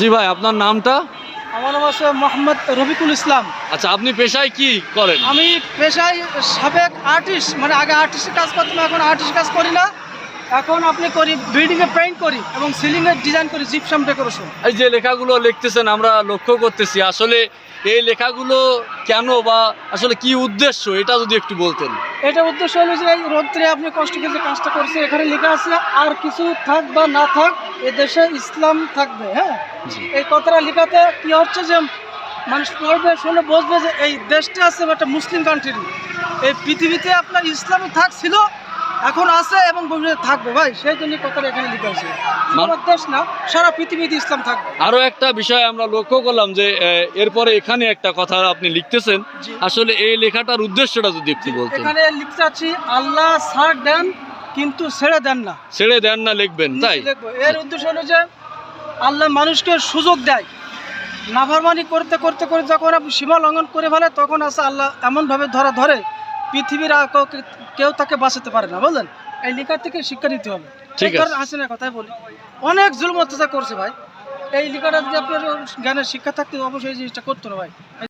জি ভাই আপনার নামটা? আমার নাম আছে মোহাম্মদ রফিকুল ইসলাম। আচ্ছা আপনি পেশায় কি করেন? আমি পেশায় সাবেক আর্টিস্ট মানে আগে আর্টিস্টের কাজ করতাম এখন আর্টিস্ট কাজ করি না। এখন আপনি করি বিল্ডিংয়ে পেইন্ট করি এবং সিলিংয়ে ডিজাইন করি জিপসাম ডেকোরেশন এই যে লেখাগুলো লিখতেছেন আমরা লক্ষ্য করতেছি আসলে এই লেখাগুলো কেন বা আসলে কি উদ্দেশ্য এটা যদি একটু বলতেন। এটা উদ্দেশ্য হলো যে এই রোদ্রে আপনি কষ্ট করে যে কাজটা করছে এখানে লেখা আছে আর কিছু থাক বা না থাক এ দেশে ইসলাম থাকবে। হ্যাঁ? এই কথাটা লেখাতে কি হচ্ছে যে মানুষ পড়বে শুনে বুঝবে যে এই দেশটা আছে একটা মুসলিম কান্ট্রি এই পৃথিবীতে আপনার ইসলামী থাক ছিল এখন আছে এবং ভবিষ্যতে থাকবে ভাই সেই জন্য কথাটা এখানে লেখা আছে আমার দেশ না সারা পৃথিবীতে ইসলাম থাকবে। আরও একটা বিষয় আমরা লক্ষ্য করলাম যে এরপরে এখানে একটা কথা আপনি লিখতেছেন। আসলে এই লেখাটার উদ্দেশ্যটা যদি একটু বলতেন। এখানে লিখতে আছি আল্লাহ ছাড় দেন কিন্তু ছেড়ে দেন না। ছেড়ে দেন না লিখবেন তাই? এর উদ্দেশ্য হলো যে আল্লাহ মানুষকে সুযোগ দেয়। নাফরমানি করতে করতে করে যখন আপনি সীমা লঙ্ঘন করে ফেলে তখন আছে আল্লাহ এমনভাবে ধরা ধরে পৃথিবীর কেউ তাকে বাঁচাতে পারে না বললেন এই লিকার থেকে শিক্ষা নিতে হবে। ঠিক কারণ। না কথাই বলি। অনেক জুলম অত্যাচার করছে ভাই। এই লেখাটা যদি আপনার জ্ঞানের শিক্ষা থাকতে অবশ্যই এই জিনিসটা করতো না ভাই।